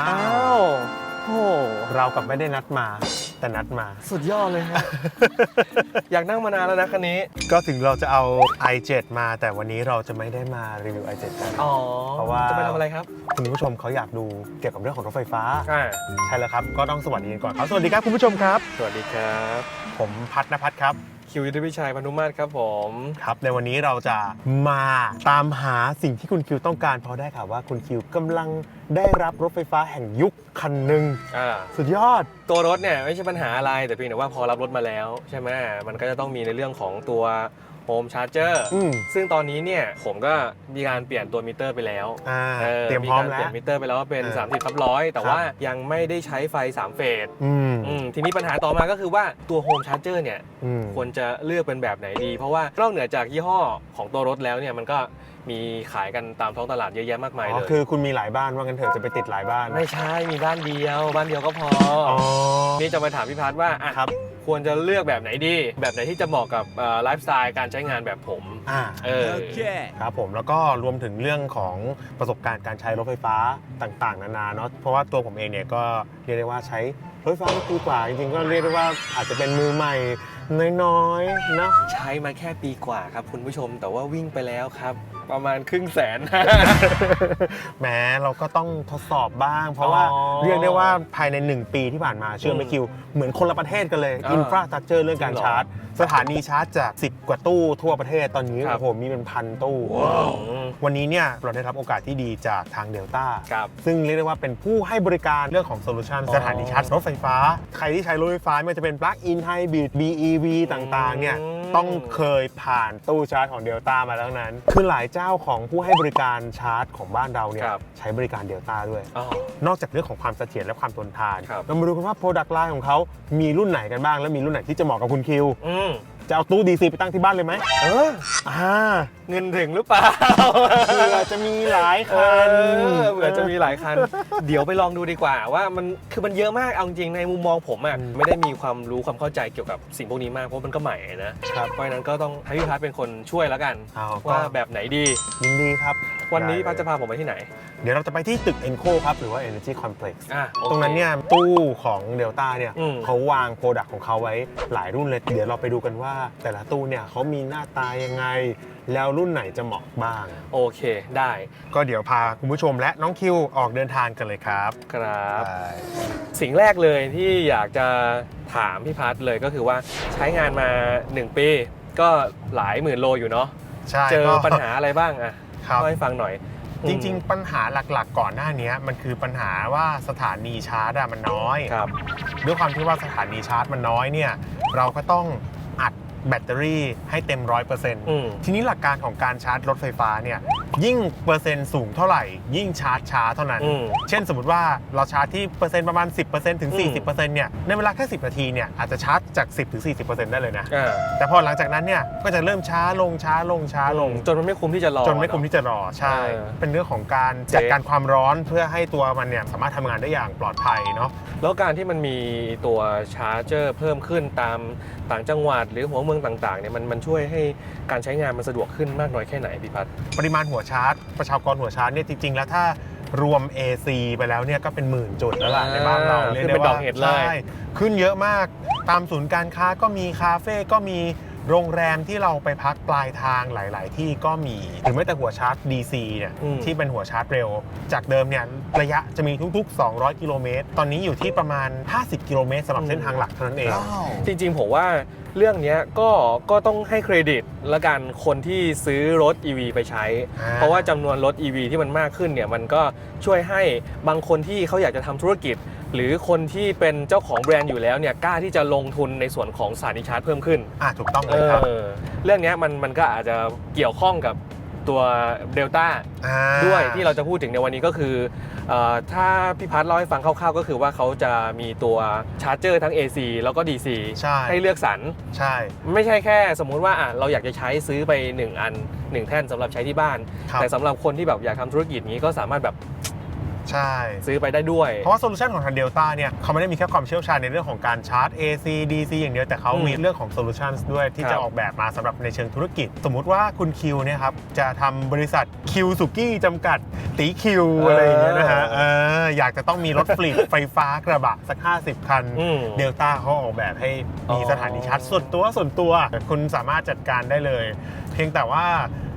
อ้าวโอ้โหเรากับไม่ได้นัดมา แต่นัดมา สุดยอดเลยฮะ อยากนั่งมานานแล้วนะคันนี้ ก็ถึงเราจะเอา i7 มา แต่วันนี้เราจะไม่ได้มารีวิว i7 กัน อ๋อเพราะว่า จะไปทำอะไรครับคุณผู้ชมเขาอยากดูเกี่ยวกับเรื่องของรถไฟฟ้า อ่าใช่แล้วครับ ก็ต้องสวัสดีกันก่อนครับ สวัสดีครับคุณผู้ชมครับ สวัสดีครับ ผมพัฒนพัฒน์ครับ คิวยุทธวิชัยพนุมาตรครับผม ครับ ในวันนี้เราจะมาตามหาสิ่งที่คุณคิวต้องการเพราะได้ข่าวว่าคุณคิวกำลังได้รับรถไฟฟ้าแห่งยุคคันหนึ่งอ่า สุดยอด ตัวรถเนี่ยไม่ใช่ปัญหาอะไรแต่เพียงแต่ว่าพอรับรถมาแล้ว ใช่ไหมมันก็จะต้องมีในเรื่องของตัว โฮมชาร์เจอร์อืมซึ่งตอนนี้เนี่ยผมก็มีการเปลี่ยนตัวมิเตอร์ไปแล้วอ่าออเตรียมพร้อมกาแล้เปลี่วยนมิเตอร์ไปแล้วว่าเป็น เออ30ทับร้อยแต่ครับว่ายังไม่ได้ใช้ไฟ 3 เฟสอืมอืมทีนี้ปัญหาต่อมาก็คือว่าตัวโฮมชาร์เจอร์เนี่ย อืม ควรจะเลือกเป็นแบบไหนดี เพราะว่านอกเหนือจากยี่ห้อของตัวรถแล้วเนี่ยมันก็มีขายกันตามท้องตลาดเยอะแยะมากมายอ๋เลอย คือคุณมีหลายบ้านว่ากันเถอะจะไปติดหลายบ้านไม่ใช่มีบ้านเดียว บ้านเดียวก็พอออ๋อ นี่จะมาถามพี่พัฒน์ว่าอะครับ ควรจะเลือกแบบไหนดี แบบไหนที่จะเหมาะกับไลฟ์สไตล์การใช้งานแบบผมอ่า เออครับผมแล้วก็รวมถึงเรื่องของประสบการณ์การใช้รถไฟฟ้าต่าง ๆ นานาเนาะเพราะว่าตัวผมเองเนี่ยก็เรียกได้ว่าใช้รถไฟฟ้ามาปีกว่าจริงๆก็เรียกได้ว่าอาจจะเป็นมือใหม่น้อยๆเนาะใช้มาแค่ปีกว่าครับคุณผู้ชมแต่ว่าวิ่งไปแล้วครับ ประมาณครึ่งแสน แหมเราก็ต้องทดสอบบ้าง เพราะว่าอ๋อเรียกได้ว่าภายใน 1 ปีที่ผ่านมาเชื่อไหมอืมคิว เหมือนคนละประเทศกันเลยอ่าอินฟราสตรักเจอร์เรื่องการจริงเหรอ ชาร์จ สถานีชาร์จจาก 10 กว่าตู้ทั่วประเทศตอนนี้ครับ โอ้โหมีเป็นพันตู้อืมวันนี้เนี่ยเราได้รับโอกาสที่ดีจากทางเดลต้า ครับ ซึ่งเรียกได้ว่าเป็นผู้ให้บริการเรื่องของโซลูชันอ๋อสถานีชาร์จรถไฟฟ้า ใครที่ใช้รถไฟฟ้าไม่ว่าจะเป็น Plug-in Hybrid BEV ต่างๆ เนี่ย อืม ต้องเคยผ่านตู้ชาร์จของเดลต้ามาแล้วทั้งนั้น คือหลายเจ้าของผู้ให้บริการชาร์จของบ้านเราเนี่ยครับ ใช้บริการเดลต้าด้วย อ๋อ นอกจากเรื่องของความเสถียรและความทนทาน ครับ เรามาดูกันว่า Product Line ของเขามีรุ่นไหนกันบ้าง และมีรุ่นไหนที่จะเหมาะกับคุณคิว อืม จะเอาตู้ DC ไปตั้งที่บ้านเลยไหมเอออ่าเงินถึงหรือเปล่าเผื่อจะมีหลายเอคันอเผื่อจะมีหลายคัน เดี๋ยวไปลองดูดีกว่าว่ามันคือมันเยอะมากเอาจริงๆในมุมมองผมอะอืมไม่ได้มีความรู้ความเข้าใจเกี่ยวกับสิ่งพวกนี้มากเพราะมันก็ใหม่นะครับเพราะฉะนั้นก็ต้องให้พี่พัฒน์เป็นคนช่วยแล้วกันเอาก็ว่าแบบไหนดียินดีครับ วันนี้ได้พัฒน์จะพาผมไปที่ไหน เดี๋ยวเราจะไปที่ตึก Enco ครับ หรือว่า Energy Complex อะโอคตรงนั้นเนี่ยตู้ของ Delta เนี่ยอืม เขาวางโปรดักต์ของเขาไว้หลายรุ่นเลย เดี๋ยวเราไปดูกันว่า แต่ละตู้เนี่ยเขามีหน้าตายังไง แล้วรุ่นไหนจะเหมาะบ้าง โอเคได้ก็เดี๋ยวพาคุณผู้ชมและน้องคิวออกเดินทางกันเลยครับครับ ไปสิ่งแรกเลยที่อยากจะถามพี่พัฒน์เลยก็คือว่าใช้งานมา 1 ปี ก็หลายหมื่นโลอยู่เนาะใช่เจอก็ ปัญหาอะไรบ้างอะ ครับ เล่าให้ฟังหน่อย จริง ๆ ปัญหาหลักๆ ก่อนหน้านี้มันคือปัญหาว่าสถานีชาร์จอะมันน้อยครับ ด้วยความที่ว่าสถานีชาร์จมันน้อยเนี่ยเราก็ต้องอัดแบตเตอรี่ให้เต็มร้อยเปอร์เซ็นต์อืม ทีนี้หลักการของการชาร์จรถไฟฟ้าเนี่ยยิ่งเปอร์เซ็นต์สูงเท่าไหร่ ยิ่งชาร์จช้าเท่านั้น อืมเช่นสมมติว่าเราชาร์จที่เปอร์เซ็นต์ประมาณ 10%ถึง อืม 40%เนี่ยในเวลาแค่ 10 นาทีเนี่ยอาจจะชาร์จจาก 10ถึง40%ได้เลยนะ อ่าแต่พอหลังจากนั้นเนี่ยก็จะเริ่มช้าลงช้าลงช้าลง จนมันไม่คุ้มที่จะรอ จนไม่คุ้มที่จะรอใช่ เออเป็นเรื่องของการจัดการความร้อนเพื่อให้ตัวมันเนี่ยสามารถทำงานได้อย่างปลอดภัยเนาะ แล้วการที่มันมีตัวชาร์จเจอร์เพิ่มขึ้นตามต่างจังหวัดหรือหัวเมืองต่างๆเนี่ยมันมันช่วยให้การใช้งานมันสะดวกขึ้นมากน้อยแค่ไหนพี่พัฒน์ปริมาณหัวชาร์จ ประชากรหัวชาร์จเนี่ยจริง ๆ แล้วถ้ารวม AC ไปแล้วเนี่ยก็เป็นหมื่นจุดแล้วล่ะอ่าในบ้านเราเรียกขึ้นได้เป็นดว่าอกเห็ดเลยใช่ขึ้นเยอะมากตามศูนย์การค้าก็มีคาเฟ่ก็มีโรงแรมที่เราไปพักปลายทางหลาย ๆ ที่ก็มีหรือแม้แต่หัวชาร์จ DC เนี่ยอืมที่เป็นหัวชาร์จเร็ว จากเดิมเนี่ยระยะจะมีทุก ๆ 200 กิโลเมตร ตอนนี้อยู่ที่ประมาณ 50 กิโลเมตรสำหรับเส้นทางหลักเท่านั้นเอง จริง ๆ ผมว่าเรื่องเนี้ยก็ก็ต้องให้เครดิตและกันคนที่ซื้อรถ EV ไปใช้ อ่า เพราะว่าจำนวนรถ EV ที่มันมากขึ้นเนี่ยมันก็ช่วยให้บางคนที่เขาอยากจะทำธุรกิจ หรือคนที่เป็นเจ้าของแบรนด์อยู่แล้วเนี่ยกล้าที่จะลงทุนในส่วนของสถานีชาร์จเพิ่มขึ้น อะถูกต้องเอเลยครับอเรื่องเนี้ยมันมันก็อาจจะเกี่ยวข้องกับ ตัวเดลต้าอ่า ด้วยที่เราจะพูดถึงในวันนี้ก็คือเออถ้าพี่พัฒน์เล่าให้ฟังคร่าวๆ ก็คือว่าเขาจะมีตัวชาร์จเจอร์ทั้ง AC แล้วก็ DC ใช่ให้เลือกสรร ใช่ ไม่ใช่แค่สมมุติว่าอะเราอยากจะใช้ซื้อไป 1 อัน 1 แท่นสำหรับใช้ที่บ้าน ครับ แต่สำหรับคนที่แบบอยากทำธุรกิจนี้ก็สามารถแบบ ใช่ ซื้อไปได้ด้วย เพราะว่าโซลูชันของทางเดลต้าเนี่ยเขาไม่ได้มีแค่ความเชี่ยวชาญในเรื่องของการชาร์จ AC DC อย่างเดียวแต่เขาอืมมีเรื่องของโซลูชันด้วยที่ครัจะบออกแบบมาสำหรับในเชิงธุรกิจ สมมุติว่าคุณคิวเนี่ยครับจะทำบริษัทคิวสุกี้จำกัดตีคิวอะไรอย่างเงี้ยนะฮะเอออยากจะต้องมีรถฟลีดไฟฟ้ากระบะสัก 50 คันอืมเดลต้าเขาออกแบบให้มีอ๋อสถานีชาร์จส่วนตัวส่วนตัวคุณสามารถจัดการได้เลย เพียงแต่ว่า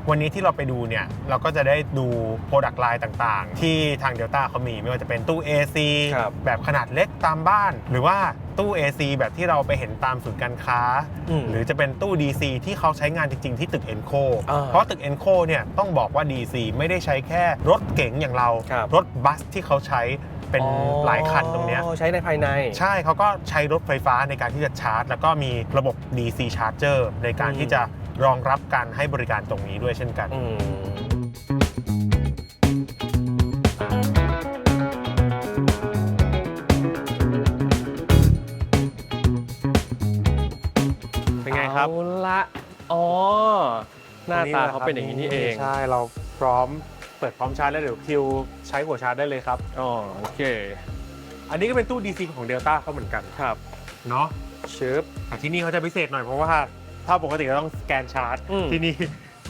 วันนี้ที่เราไปดูเนี่ยเราก็จะได้ดูโปรดักต์ไลน์ต่างๆ ที่ทาง Delta เขามีไม่ว่าจะเป็นตู้ AC ครับแบบขนาดเล็กตามบ้าน หรือว่าตู้ AC แบบที่เราไปเห็นตามศูนย์การค้า อืมหรือจะเป็นตู้ DC ที่เขาใช้งานจริง ๆ ที่ตึก Enco อ่าเพราะตึก Enco เนี่ยต้องบอกว่า DC ไม่ได้ใช้แค่รถเก๋งอย่างเรา ครับ รถบัสที่เขาใช้เป็นอ๋อหลายคันตรงเนี้ยใช้ในภายใน ใช่เขาก็ใช้รถไฟฟ้าในการที่จะชาร์จ แล้วก็มีระบบ DC Charger ในการอืมที่จะ รองรับการให้บริการตรงนี้ด้วยเช่นกัน อืมเป็นไงครับ เอาละอ๋อ หน้าตาเขาเป็นอย่างนี้นี่เองใช่เราพร้อมเปิดพร้อมชาร์จแล้วเดี๋ยวคิวใช้หัวชาร์จได้เลยครับ อ๋อโอเค อันนี้ก็เป็นตู้ DC ของ Delta เขาเหมือนกันครับ เนาะชึบแต่ที่นี่เขาจะพิเศษหน่อยเพราะว่า ถ้าปกติเราต้องสแกนชาร์จ อืมที่นี่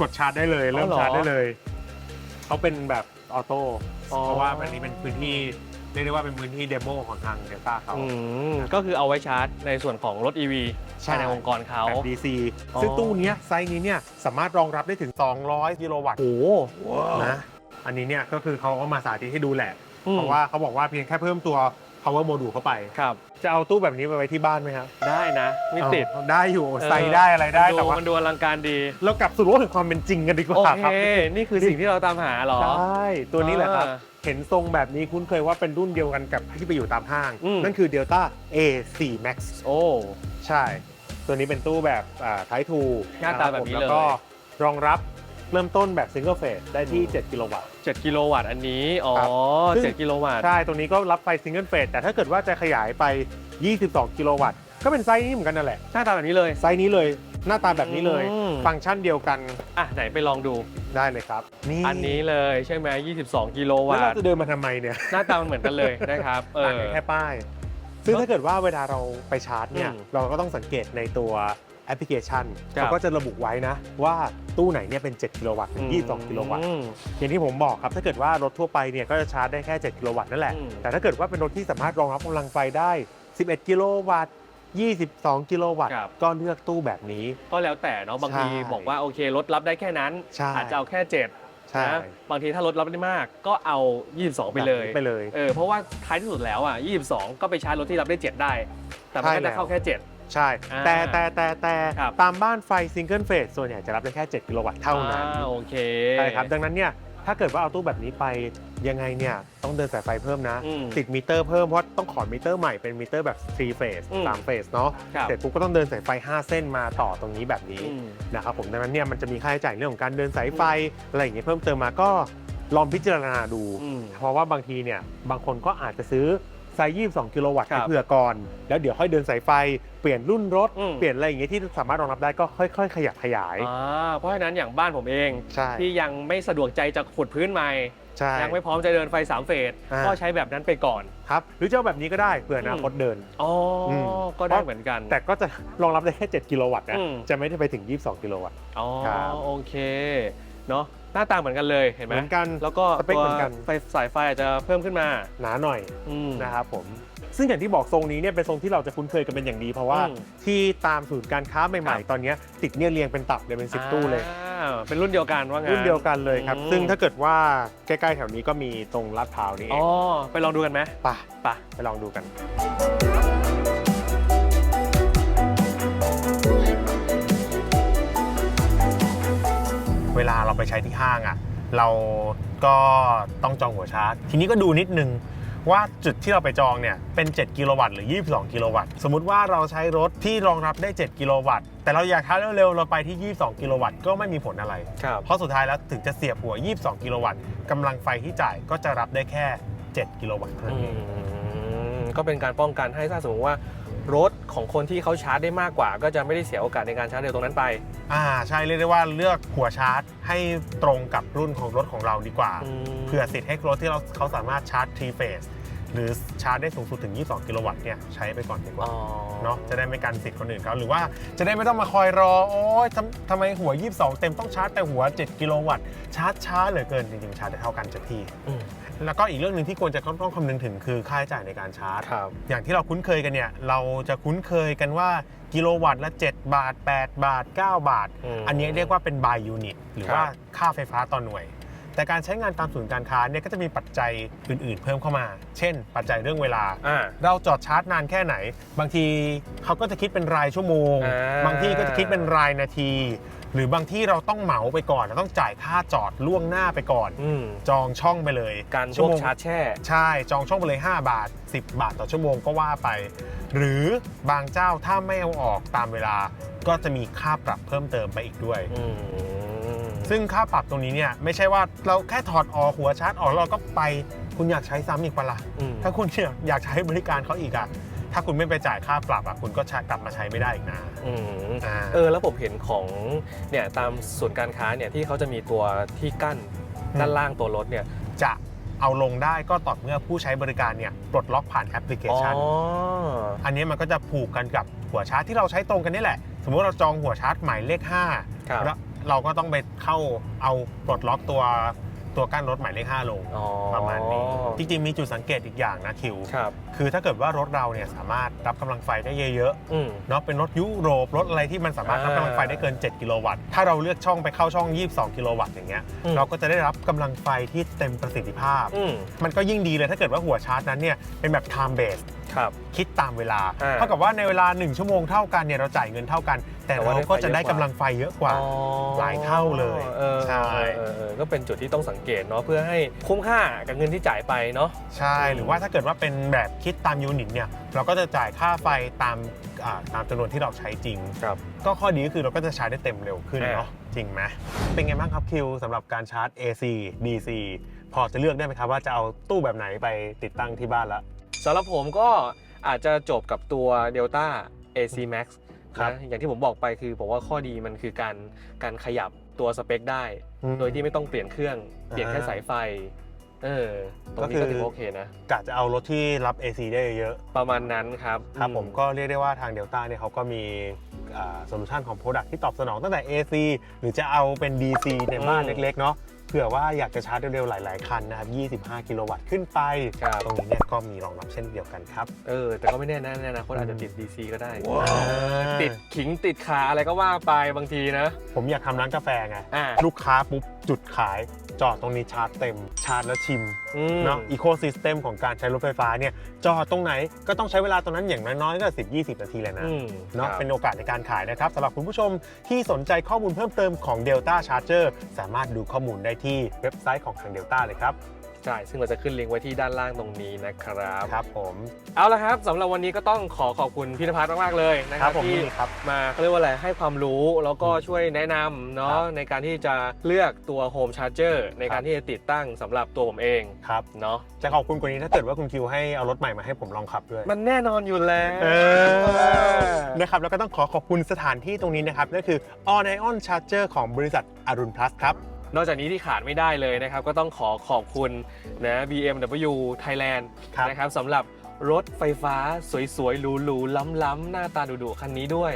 กดชาร์จได้เลย เริ่มอ๋อเหรอชาร์จได้เลย เขาเป็นแบบออโต้อ๋อ เพราะว่าอันนี้เป็นพื้นที่เรียกได้ว่าเป็นพื้นที่เดโมของทาง Delta เขา อืมก็คือเอาไว้ชาร์จในส่วนของรถ EV ใช่ ภายในองค์กรเขา แบบ DC อ๋อ ซึ่งตู้เนี้ยไซส์นี้เนี่ยสามารถรองรับได้ถึง 200กิโลวัตต์โอ้นะอันนี้เนี่ยก็คือเขาก็มาสาธิตให้ดูแหละ อืม เพราะว่าเขาบอกว่าเพียงแค่เพิ่มตัว power module เข้าไป ครับ จะเอาตู้แบบนี้ไปไว้ที่บ้านไหมครับได้นะไม่ติด เอาได้อยู่เออใส่ได้อะไรได้มันแต่ว่ามันดูอลังการดีเรากลับสู่โลกแห่งความเป็นจริงกันดีกโอว่าเคครับ นี่คือสิ่งที่เราตามหาเหรอ ใช่ตัวนี้แหละครับ อ่าเห็นทรงแบบนี้คุ้นเคยว่าเป็นรุ่นเดียวกันกับที่ไปอยู่ตามห้าง อืม นั่นคือ Delta A4 Max โอ้ ใช่ ตัวนี้เป็นตู้แบบไททูหน้าตาแบบนี้เลย แล้วก็รองรับ เริ่มต้นแบบ Single Phase ได้ที่ 7 กิโลวัตต์ 7 กิโลวัตต์อันนี้ อ๋อ ครับซึ่ง 7 กิโลวัตต์ใช่ ตรงนี้ก็รับไฟ Single Phase แต่ถ้าเกิดว่าจะขยายไป 22 กิโลวัตต์ ก็เป็นไซส์นี้เหมือนกันนั่นแหละ หน้าตาแบบนี้เลย ไซส์นี้เลย หน้าตาแบบนี้เลย อืม ฟังก์ชันเดียวกันอะ ไหนไปลองดู ได้เลยครับ นี่อันนี้เลยใช่ไหม22 กิโลแล้ววัเราตต์ จะเดินมาทำไมเนี่ยหน้าตามันเหมือนกันเลยนะครับ เอต่างอกันแค่ป้าย ซึ่งถ้าเกิดว่าเวลาเราไปชาร์จเนี่ย อืม เราก็ต้องสังเกตในตัว แอปพลิเคชันครับ เขาก็จะระบุไว้นะ ว่าตู้ไหนเนี่ยเป็น 7 กิโลวัตต์ถึง22 กิโลวัตต์ อืม อย่างที่ผมบอกครับ ถ้าเกิดว่ารถทั่วไปเนี่ยก็จะชาร์จได้แค่ 7 กิโลวัตต์นั่นแหละ อืม แต่ถ้าเกิดว่าเป็นรถที่สามารถรองรับกำลังไฟได้ 11 กิโลวัตต์ 22 กิโลวัตต์ครับก็เลือกตู้แบบนี้ ก็แล้วแต่เนาะบางทีใช่บอกว่าโอเครถรับได้แค่นั้น ใช่ อาจจะเอาแค่7ใช่นะบางทีถ้ารถรับได้มากก็เอา 22 ไปเลยแบบนี้ไปเลย เออเพราะว่าท้ายที่สุดแล้วอะ22 ก็ไปชาร์จรถที่รับได้ 7 ได้ แต่มันก็ใช่แล้จะว เข้าแค่ 7 ใช่ อ่าแต่แต่แต่แต่ครับ ตามบ้านไฟซิงเกิลเฟสส่วนใหญ่จะรับได้แค่ 7 กิโลวัตต์เท่านั้นอ่โอเคใช่ครับดังนั้นเนี่ยถ้าเกิดว่าเอาตู้แบบนี้ไปยังไงเนี่ยต้องเดินสายไฟเพิ่มนะ อืม ติดมิเตอร์เพิ่มเพราะต้องขอมิเตอร์ใหม่เป็นมิเตอร์แบบ3 phase อืม3 phase เนาะครับเสร็จปุ๊บก็ต้องเดินสายไฟ 5 เส้นมาต่อตรงนี้แบบนี้ อืม นะครับผมดังนั้นเนี่ยมันจะมีค่าใช้จ่ายเรื่องของการเดินสายไฟอะไรอย่างเงี้ยเพิ่มเติมมาก็ลองพิจารณาดู อืมเพราะว่าบางทีเนี่ยบางคนก็อาจจะซื้อ ไซส์22 กิโลวัตต์ครัไปบเผื่อก่อน แล้วเดี๋ยวค่อยเดินสายไฟเปลี่ยนรุ่นรถ อืม เปลี่ยนอะไรอย่างเงี้ยที่สามารถรองรับได้ก็ค่อย ๆ ขยับขยาย อ่าเพราะฉะนั้นอย่างบ้านผมเอง ใช่ที่ยังไม่สะดวกใจจะขุดพื้นใหม่ ใช่ ยังไม่พร้อมจะเดินไฟ3เฟสอ่า ก็ใช้แบบนั้นไปก่อน ครับหรือจะเอาแบบนี้ก็ได้เผื่ออนาคตเดิน อ๋ออม ก็ได้เหมือนกัน แต่ก็จะรองรับได้แค่ 7 กิโลวัตต์นะอืม จะไม่ได้ไปถึง 22 กิโลวัตต์ อ๋อครับ โอเคเนาะ หน้าตาเหมือนกันเลยเห็นไหมเหมือนกันแล้วก็สเปคตัวเหมือนกัน ไฟสายไฟอาจจะเพิ่มขึ้นมาหนาหน่อยอืม นะครับผม ซึ่งอย่างที่บอกทรงนี้เนี่ยเป็นทรงที่เราจะคุ้นเคยกันเป็นอย่างดี เพราะว่าอืมที่ตามศูนย์การค้าใหม่ครับ ๆ ตอนเนี้ยติดเนี่ยเรียงเป็นตับเลยเป็นสิบตู้เลย อ่าเป็นรุ่นเดียวกันว่างั้น รุ่นเดียวกันเลยครับ อืม ซึ่งถ้าเกิดว่าใกล้ ๆ แถวนี้ก็มีตรงลาดพร้าวนี่เออ๋งอไปลองดูกันไหมไป่ะไปะไปลองดูกันเลาเราไปใช้ที่ห้างอะเราก็ต้องจองหัวชาร์จ ทีนี้ก็ดูนิดนึงว่าจุดที่เราไปจองเนี่ยเป็น 7 กิโลวัตต์หรือ 22 กิโลวัตต์ สมมุติว่าเราใช้รถที่รองรับได้ 7 กิโลวัตต์ แต่เราอยากชาร์จเร็วๆ เราไปที่ 22 กิโลวัตต์ก็ไม่มีผลอะไรครับเพราะสุดท้ายแล้วถึงจะเสียบหัว 22 กิโลวัตต์กำลังไฟที่จ่ายก็จะรับได้แค่ 7 กิโลวัตต์เท่านั้นเองก็เป็นการป้องกันให้ถ้าสมมติว่า รถของคนที่เขาชาร์จได้มากกว่า ก็จะไม่ได้เสียโอกาสในการชาร์จเร็วตรงนั้นไป อ่าใช่เรียกได้ว่าเลือกหัวชาร์จให้ตรงกับรุ่นของรถของเราดีกว่าเผื่อสิทธิ์ให้รถที่เราเขาสามารถชาร์จ3 phase หรือชาร์จได้สูงสุดถึง 22 กิโลวัตต์เนี่ยใช้ไปก่อนดีกว่า เนาะจะได้ไม่กันสิทธิ์คนอื่นเขาหรือว่าจะได้ไม่ต้องมาคอยรอ โอ้ยทำทำไมหัว 22 เต็มต้องชาร์จแต่หัว 7 กิโลวัตต์ชาร์จช้าเหลือเกินจริงๆ ชาร์จได้เท่ากันจากที่ อืม แล้วก็อีกเรื่องหนึ่งที่ควรจะต้องคำนึงถึงคือค่าใช้จ่ายในการชาร์จ ครับ อย่างที่เราคุ้นเคยกันเนี่ย เราจะคุ้นเคยกันว่ากิโลวัตต์ละ 7 บาท 8 บาท 9 บาท อืมอันนี้เรียกว่าเป็น by unit หรือครับ ว่าค่าไฟฟ้าต่อหน่วย แต่การใช้งานตามศูนย์การค้าเนี่ยก็จะมีปัจจัยอื่น ๆ เพิ่มเข้ามา เช่น ปัจจัยเรื่องเวลา อ่า เราจอดชาร์จนานแค่ไหน บางทีเขาก็จะคิดเป็นรายชั่วโมง อ่า บางที่ก็จะคิดเป็นรายนาที หรือบางที่เราต้องเหมาไปก่อนเราต้องจ่ายค่าจอดล่วงหน้าไปก่อน อืมจองช่องไปเลยการพชั่ววกโมงชาร์จแช่ ใช่จองช่องไปเลย 5 บาท 10 บาทต่อชั่วโมงก็ว่าไป หรือบางเจ้าถ้าไม่เอาออกตามเวลา ก็จะมีค่าปรับเพิ่มเติมไปอีกด้วย อืมซึ่งค่าปรับตรงนี้เนี่ยไม่ใช่ว่าเราแค่ถอดออกหัวชาร์จออกแล้วเราก็ไปคุณอยากใช้ซ้ำอีกปะล่ะ อืมถ้าคุณเนี่ยอยากใช้บริการเขาอีกอะ ถ้าคุณไม่ไปจ่ายค่าปรับอะคุณก็ใช้กลับมาใช้ไม่ได้อีกนะ อืมอ่า เออแล้วผมเห็นของเนี่ยตามศูนย์การค้าเนี่ยที่เขาจะมีตัวที่กั้นอืมด้านล่างตัวรถเนี่ยจะเอาลงได้ก็ต่อเมื่อผู้ใช้บริการเนี่ยปลดล็อกผ่านแอปพลิเคอ๋อชัน อันนี้มันก็จะผูกกันกับหัวชาร์จที่เราใช้ตรงกันนี่แหละ สมมติเราจองหัวชาร์จหมายเลข5ครับแล้วเราก็ต้องไปเข้าเอาปลดล็อกตัว ตัวกั้นรถหมายเลข5ลงอ๋อประมาณนี้ จริงๆ มีจุดสังเกตอีกอย่างนะคิว ครับ คือถ้าเกิดว่ารถเราเนี่ยสามารถรับกำลังไฟได้เยอะอืม ๆเนาะเป็นรถยุโรปรถอะไรที่มันสามารถรับอ่ากำลังไฟได้เกิน 7 กิโลวัตต์ถ้าเราเลือกช่องไปเข้าช่อง 22 กิโลวัตต์อย่างเงี้ยอืม เราก็จะได้รับกำลังไฟที่เต็มประสิทธิภาพ อืม มันก็ยิ่งดีเลยถ้าเกิดว่าหัวชาร์จนั้นเนี่ยเป็นแบบ time based ครับ คิดตามเวลา อ่า เท่ากับว่าในเวลา 1 ชั่วโมงเท่ากันเนี่ยเราจ่ายเงินเท่ากัน แต่แต่ว่าเราก็จะได้ได้ไฟเยอะกว่ากำลังไฟเยอะกว่า อ๋อหลายเท่าเลยเออใช่ เออเออก็เป็นจุดที่ต้องสังเกตเนาะเพื่อให้คุ้มค่ากับเงินที่จ่ายไปเนาะ ใช่อืมหรือว่าถ้าเกิดว่าเป็นแบบคิดตามยูนิตเนี่ยเราก็จะจ่ายค่าไฟตามอ่าตามจำนวนที่เราใช้จริง ครับ ก็ข้อดีก็คือเราก็จะใช้ได้เต็มเร็วขึ้นอ่าเนาะจริงไหมเป็นไงบ้างครับคิวสำหรับการชาร์จ AC DC พอจะเลือกได้ไหมครับว่าจะเอาตู้แบบไหนไปติดตั้งที่บ้านละ สำหรับผมก็อาจจะจบกับตัว Delta AC Max ครับนะอย่างที่ผมบอกไปคือผมว่าข้อดีมันคือการการขยับตัวสเปคได้อืมโดยที่ไม่ต้องเปลี่ยนเครื่องเปลี่ยนแค่อ่าสายไฟเออตรงก็นี้คือก็ถือว่าโอเคนะกะจะเอารถที่รับ AC ได้เยอะประมาณนั้นครับครับอืผมก็เรียกได้ว่าทาง Delta เนี่ยเขาก็มีโซลูชันของ Product ที่ตอบสนองตั้งแต่ AC หรือจะเอาเป็น DC ในบ้านอืมเล็กๆเนาะเผื่อว่าอยากจะชาร์จเร็วๆหลาย ๆ คันนะครับ 25 กิโลวัตต์ขึ้นไป ครับ ตรงนี้เนี่ยก็มีรองรับเช่นเดียวกันครับ เออ แต่ก็ไม่แน่นะในอนาคตอาจจะติด DC ก็ได้ว้าวติดขิงติดขาอะไรก็ว่าไปบางทีนะ ผมอยากทำร้านกาแฟไง อ่า ลูกค้าปุ๊บจุดขาย จอดตรงนี้ชาร์จเต็มชาร์จแล้วชิมอืมเนาะอีโคซิสเต็มของการใช้รถไฟฟ้าเนี่ยจอดตรงไหนก็ต้องใช้เวลาตรงนั้นอย่างน้อยๆก็ 10-20 นาทีเลยนะอืมเนาะครับเป็นโอกาสในการขายนะครับสำหรับคุณผู้ชมที่สนใจข้อมูลเพิ่มเติมของ Delta Charger สามารถดูข้อมูลได้ที่เว็บไซต์ของทาง Delta เลยครับ ใช่ ซึ่งเราจะขึ้นลิงก์ไว้ที่ด้านล่างตรงนี้นะครับ ครับผมเอาละครับสำหรับวันนี้ก็ต้องขอขอบคุณพี่นภัสมากๆเลยนะคครัรับบผมที่ ยินดีครับ มาเขาเรียกว่าอะไรให้ความรู้แล้วก็ช่วยแนะนำเนาะครับในการที่จะเลือกตัวโฮมชาร์เจอร์ในการที่จะติดตั้งสำหรับตัวผมเองครับ เนาะจะขอบคุณกว่านี้ถ้าเกิดว่าคุณคิวให้เอารถใหม่มาให้ผมลองขับด้วย มันแน่นอนอยู่แล้ว เออ นะครับ แล้วก็ต้องขอขอบคุณสถานที่ตรงนี้นะครับ นั่นคือ On Ion Charger ของบริษัทอรุณพลัสครับ นอกจากนี้ที่ขาดไม่ได้เลยนะครับ ก็ต้องขอขอบคุณนะ BMW Thailand ครับนะครับสำหรับรถไฟฟ้าสวยๆหรูๆล้ำๆหน้าตาดุๆคันนี้ด้วย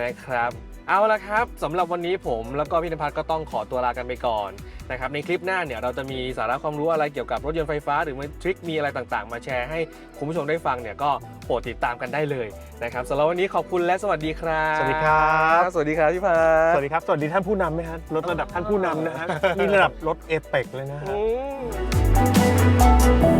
นะครับ เอาละครับสำหรับวันนี้ผมแล้วก็พี่นภัสก็ต้องขอตัวลากันไปก่อนนะครับในคลิปหน้าเนี่ยเราจะมีสาระความรู้อะไรเกี่ยวกับรถยนต์ไฟฟ้า หรือมีทริคมีอะไรต่างๆ มาแชร์ให้คุณผู้ชมได้ฟังเนี่ยก็โปรดติดตามกันได้เลยนะครับสำหรับวันนี้ขอบคุณและสวัสดีครับสวัสดีครับ สวัสดีครับพี่พัสสวัสดีครับ สวัสดีท่านผู้นำไหมฮะรถระดับท่านผู้นำนะฮะนี่ระดับรถเอเปกเลยนะฮะอืม